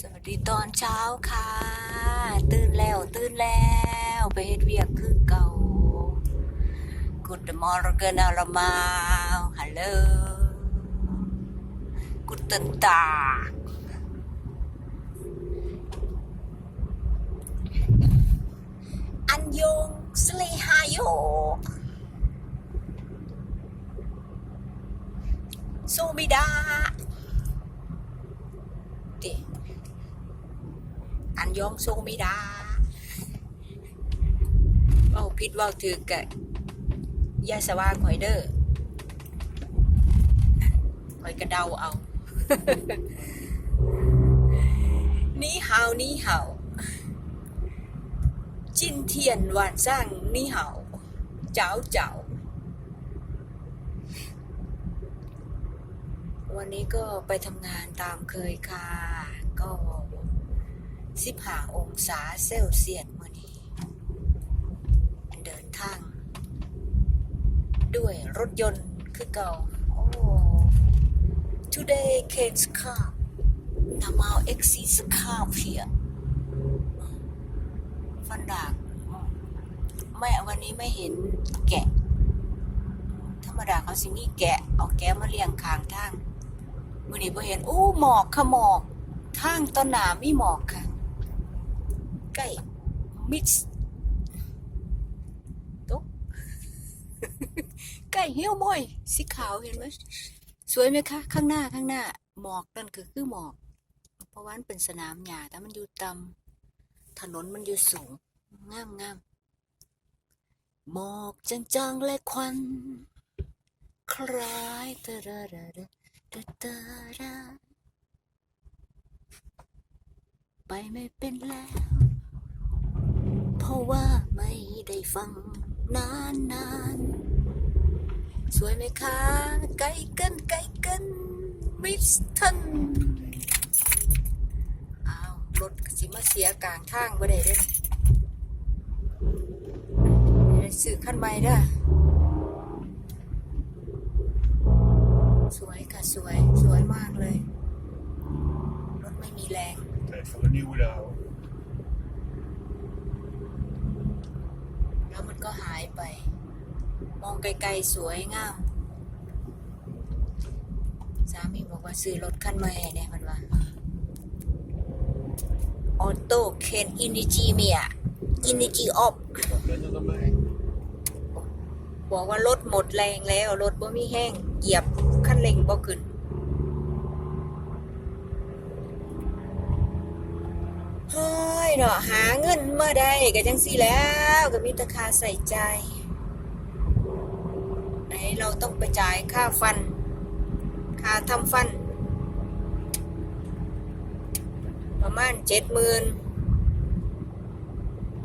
สวัสดีตอนเช้าค่ะ ตื่นแล้วตื่นแล้วไปเฮ็ดเวียกคือเก่า Good morning อารามาฮัลโหล Guten Tag อันยงสเลฮายโยซูมิดาดิ อัน ยองทรงไม่ได้เว่าพิษเว่าถือกะยาสว่าข่อยเด้อข่อยกระเดาเอา นี่เฮานี่เฮาจินเทียนหวานสร้างนี่เฮาเจ้าเจ้าวันนี้ก็ไปทำงานตามเคยค่ะ ก็ สิบห้าองศาเซลเซียสมื่อนี้เดินทาง ด้วยรถยนต์คือเก่าโอ้ today Kane's car now exit car here ฟันดากไม่วันนี้ไม่เห็นแกะ ธรรมดาเขาสิมีแกะ เอาแกะมาเลี้ยงข้างทางมื่อนี้พอเห็น อู้หมอกค่ะหมอกทางต้นหนามีหมอกค่ะ ใกล้มิดตุ๊กใกล้เหี้ยวมอยสีขาวเห็นไหมสวยไหมคะ ข้างหน้าข้างหน้า หมอกนั่นคือคือหมอก เพราะว่ามันเป็นสนามหญ้าแต่มันอยู่ต่ำถนนมันอยู่สูงงามงามหมอกจางๆและควัน คล้ายตะระระระตะตะระไปไม่เป็นแล้ว ราะว่าไม่ได้ฟังนานนานสวยไหมคะ ไกลกันไกลกันวิสตันอ้าวรถสิมาเสียกลางทางบ่ได้เด้อเดี๋ยวซื้อคันใหม่ด้สวยค่ะสวย สวยมากเลย รถไม่มีแรง Tijd voor een nieuwe dauw. แล้วมันก็หายไป มองไกลๆสวยงาม สามีบอกว่าซื้อรถคันใหม่เนี่ยมันว่าออโต้เคนอินิจีเมียอินิจีออฟบอกว่ารถหมดแรงแล้วรถบ่มีแห้งเหยียบคันเร่งบ่ขึ้น เฮ้ย เนาะหาเงินมาได้ก็จังสี่แล้วก็มีต่ค่าใส่ใจไหนเราต้องไปจ่ายค่าฟัน ค่าทำฟัน ประมาณเจ็ดหมื่น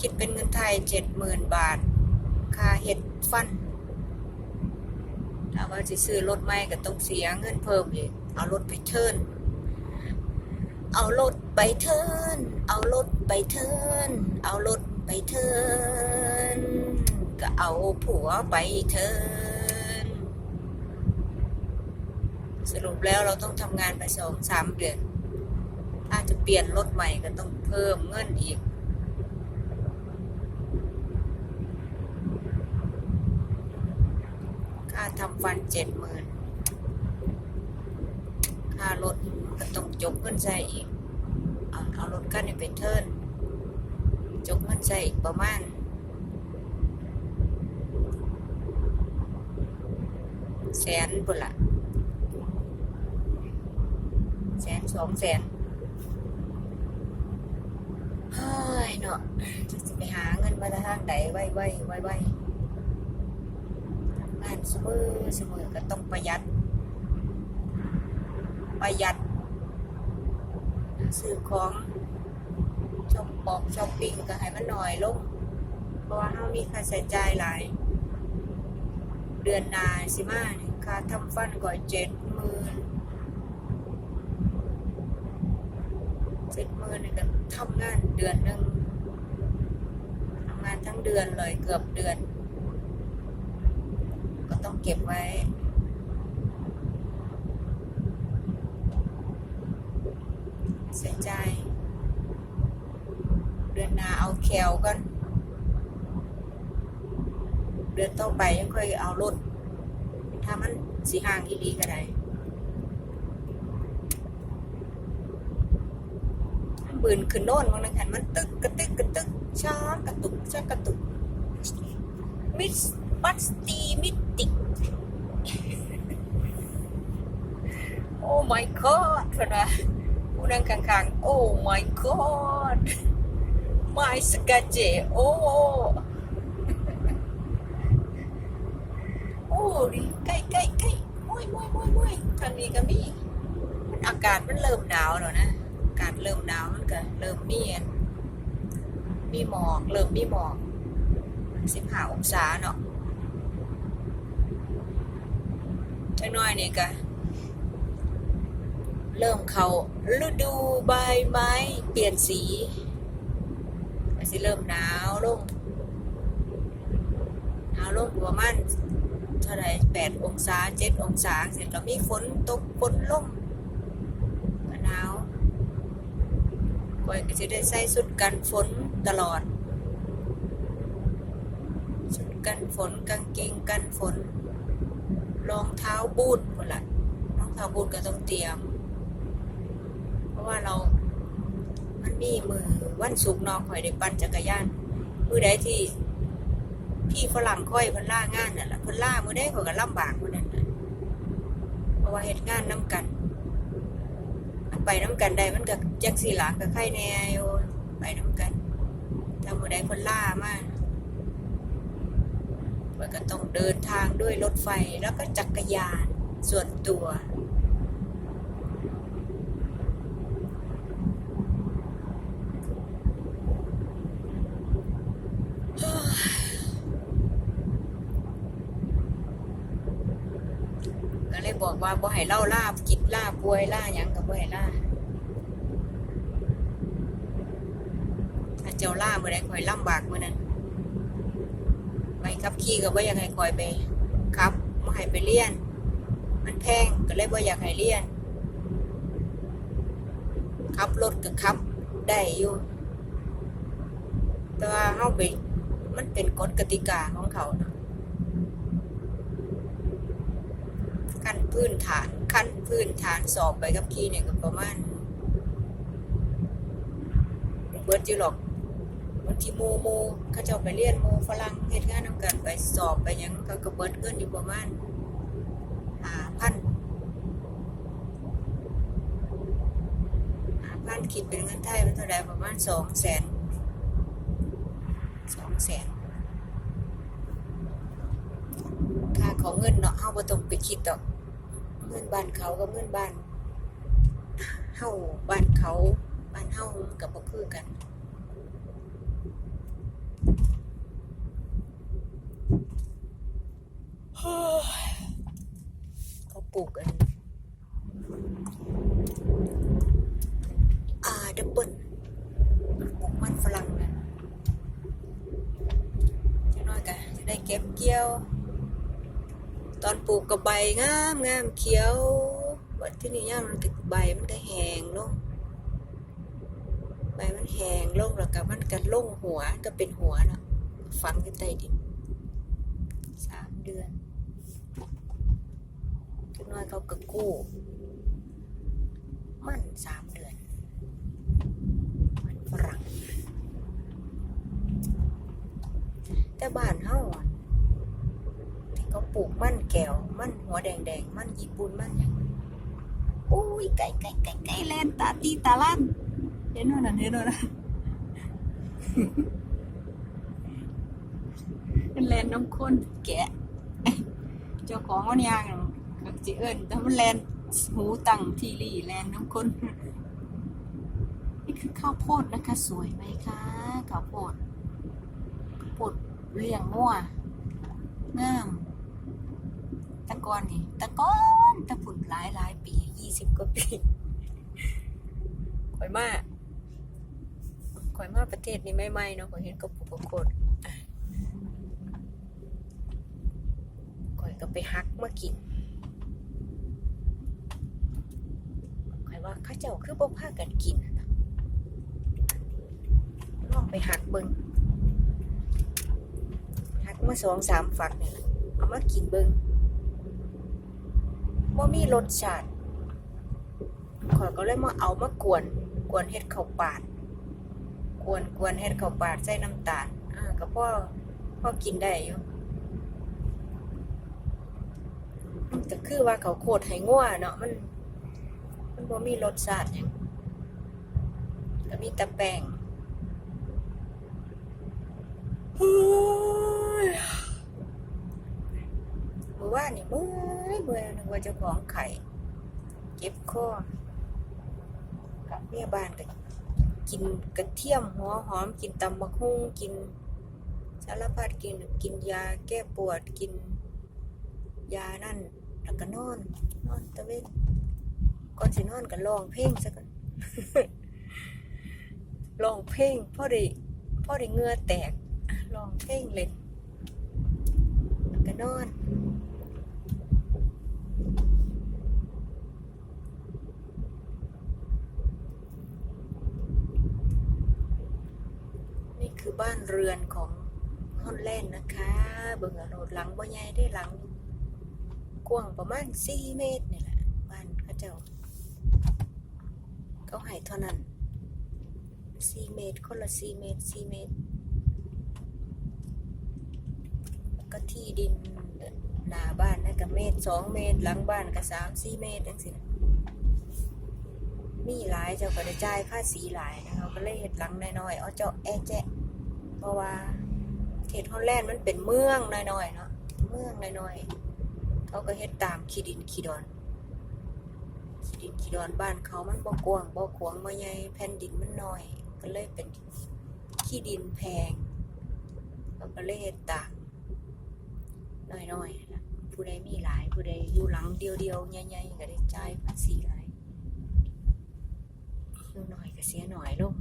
คิดเป็นเงินไทยเจ็ดหมื่นบาท ค่าเฮ็ดฟันถ้าว่าจะซื้อรถใหม่ก็ต้องเสียเงินเพิ่มอีกเอารถไปเทิร์นเอารถ ไปเทิน เอารถไปเทิน เอารถไปเทิน ก็เอาผัวไปเทิน สรุปแล้วเราต้องทำงานไปสองสามเดือน ถ้าจะเปลี่ยนรถใหม่ก็ต้องเพิ่มเงินอีกค่าทำฟันเจ็ดหมื่นค่ารถก็ต้องจกเงินใส่อีก เอาเอารถคันนี้ไปเทิร์นจกเงินใส่อีกประมาณแสนปุ่นละแสนสองแสนเฮ้ยเนาะจะไปหาเงินมาทางไหนไว้ไว้ไว้ไว้งานเสมอเสมอก็ต้องประหยัด ประหยัด ซื้อของช้อปปอกช้อปปิ้งก็ให้มันหน่อยลงเพราะว่าเรามีค่าใช้จ่ายหลาย เดือนนาสิมาค่าทำฟันก่อยเจ็ดหมื่นเจ็ดหมื่นก็ทำงานเดือนหนึ่งทำงานทั้งเดือนเลยเกือบเดือน ก็ต้องเก็บไว้ ส เสียใจ เดือนนาเอาแคลก่อนเดือนต่อไปยังค่อยเอารถถ้ามันสีห่างอีดีก็ได้บืนขึ้นโน่นบางนันมันตึกกระตึกกระตึกช้ากระตุกช้ากระตุกมิสบัสตีมิติกโอ้ my god เพื่อนว่า ผู้นั่งข้างๆ โอ้ my god my สกาเจโอ้โอ้ดิใกล้ใกล้ใกล้มวยมวยมวยมวยทางนี้ก็มีมันอากาศมันเริ่มหนาวแล้วนะอากาศเริ่มหนาวมันก็เริ่มมีอันมีหมอกเริ่มมีหมอกสิบห้าองศาเนาะจังน้อยนี่ก็ เริ่มเข้าฤดูใบไม้เปลี่ยนสีก็สิเริ่มหนาวลงหนาวลงประมาณเท่าไรแปดองศาเจ็ดองศาเสร็จแล้วมีฝนตกฝนลงก็หนาวก่อยก็จะได้ใส่สุดกันฝนตลอดสุดกันฝนกางเกงกันฝนรองเท้าบูทหมดละรองเท้าบูทก็ต้องเตรียม ว่าเรา มันมีมือวันศุกนอกข่อยได้ปั่นจักรยานมือใดที่พี่ฝรั่งค่อยเพิ่นล่างานน่ะล่ะเพิ่นล่ามือใดเขาก็ลำบากมือนั้นเพราะว่าเฮ็ดงานนํกันไปนํกันได้มันก็จักสิหลาก็ใครแน่อยู่ไปนํกันถ้ามื้อใดพนล่ามามันก็ต้องเดินทางด้วยรถไฟแล้วก็จักรยานส่วนตัว ก็เลย บอกว่าบ่ให้เล่าล่ากิดล่าป่วยล่าหยังก็บ่ให้ล่าถ้าเจ้าล่าเมื่อใดคอยลำบากเมื่อนั้นไปขับขี่ก็บ่อยากให้คอยไปขับบ่ให้ไปเรียน มันแพงก็เลยบ่อยากให้เรียนขับรถก็ขับได้อยู่แต่ว่าเฮาไปมันเป็นกฎกติกาของเขาเนะ ขั้นพื้นฐาน ขั้นพื้นฐานสอบไปกับขี่เนี่ยก็ประมาณเบิดอยู่หรอกบางทีหมูหมูเขาเจ้าไปเรียนหมูฝรั่งเฮ็ดงานนำกันไปสอบไปยังเขาก็เบิดเงินอยู่ประมาณห้าพันห้าพันคิดเป็นเงินไทยมันเท่าไหร่ประมาณสองแสนสองแสนค่าของเงินเนาะเฮาบ่ต้องไปคิดดอก งินบ้านเขากับเงินบ้านเฮาบ้านเขาบ้านเฮากับบ่คือกันเขาปลูกกันอ่าดับเบิลปลูกมันฝรั่งนะจะน้อยกันจะได้เก็บเกี่ยว ตอนปลูกกับใบงามงามเขียวบัดที่นี่ย่ามมันก็ใบมันก็แห้งลงใบมันแห้งลงแล้วก็มันก็ลงหัวก็เป็นหัวเนาะฝังอยู่ใต้ดินสามเดือนจักหน้อยเขาก็กู้มันสามเดือน มันฝรั่งแต่บ้านเฮาอะ เขาปลูกมันแก้ว มันหัวแดงแดงๆมันญี่ปุ่นมันอย่างโอ้ยไก่ไก่ไก่ไก่แลนตาตีตาลั่นเห็นว่านั่นเห็นว่านั่นเป็นแลนน้ำข้นแกะ เจ้าของมันยางน่ะก็จิเอิ้นแต่มันแลนหูตังทีรีแลนน้ำข้นนี่คือข้าวโพดนะคะ สวยไหมคะข้าวโพดข้าวโพดเลี้ยงงัวงาม ตะกอนนี่ตะกอนตะผุนหลายหลายปียี่สิบกว่าปีข่อยมาข่อยมาประเทศนี้ไม่ไม่เนาะข่อยเห็นกับผู้ปกครข่อยก็ไปฮักมากินข่อยว่าเขาเจ้าคือบ่พากันกินลองไปหักเบิ่งหักมาสองสามฝักนี่ล่ะเอามากินเบิ่ง บ่มีรสชาติข้อยก็เลยมาเอามากวน กวนเฮ็ดข้าวปาดกวนกวนเฮ็ดข้าวปาดใส่น้ำตาลอ่าก็พอพอกินได้อยู่มันก็คือว่าเขาโคตรให้งัวเนาะมัน มันบ่มีรสชาติยังก็มีแต่แป้งเฮ้ยเมื่อวานนี่เมื่อยเมื่อยนึกว่าเจ้าของไข่เจ็บคอกับเมียบ้านก็กินกระเทียมหัวหอม กินตำบักหุ่งกินสารพัดกินกินยาแก้ปวดกิน ยานั่นแล้วก็นอน นอนตะเวนก่อนสินอนก็ร้องเพลงซะก่อนร้องเพลงพ่อได้พ่อได้เหงื่อแตกร้องเพลงเล่นก็นอนคือบ้าน เรือนของฮอนแลนด์นะคะ เบิ่งเอาโรดหลังบ่ใหญ่ได้หลัง กว้างประมาณ4เมตรนี่แหละบ้านเขาเจ้าเขาให้เท่านั้น4เมตรคนละ4เมตร4เมตรก็ที่ดินหน้าบ้านนั่นก็เมตร2เมตรหลังบ้านก็3 4เมตรจังซี่นะมีหลายเจ้าก็ได้จ่ายภาษีหลายนะเขาก็เลยเฮ็ดหลังน้อยๆเอาเจาะแอะแจ๊ะ เพราะว่าเขตฮอลแลนด์มันเป็นเมืองน้อยๆเนาะเมืองน้อยๆเขาก็เฮ็ดตามขี้ดินขี้ดอนขีดินขี้ดอนบ้านเขามันบ่กว้างบ่ขวางบ่ใหญ่แผ่นดินมันน้อย ก็เลยเป็นขี้ดินแพงเขาก็เลยเฮ็ดตามน้อยๆนะผู้ใดมีหลาย ผู้ใดอยู่หลังเดียวๆใหญ่ๆก็ได้จ่ายภาษีหลายอยู่น้อยก็เสียหน้อยลง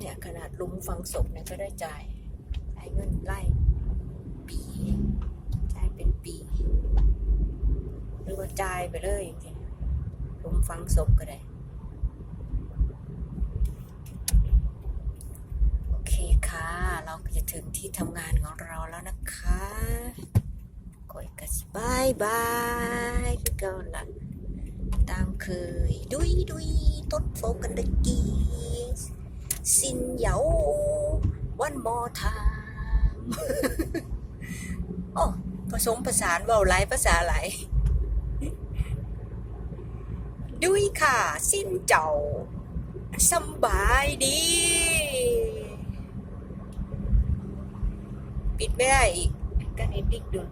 เนี่ยขนาดลุมฝังศพเนี่ยก็ได้จ่ายจ่ายเงินไล่ปีจ่ายเป็นปี หรือว่าจ่ายไปเลยจริงๆลุมฝังศพก็ได้ โอเคค่ะ เราจะถึงที่ทำงานของเราแล้วนะคะก่อยกสิบายบายคือก่าละตามเคยดุยดุยต้นโฟกันดกี สินเหยาวันมอทามโอ้ผสมผสานเบาหลายภาษาหลายดุยค่ะ สิ้นเจ้าสบายดี ปิดไม่ได้อีกกันเอ็นดิ้งดุน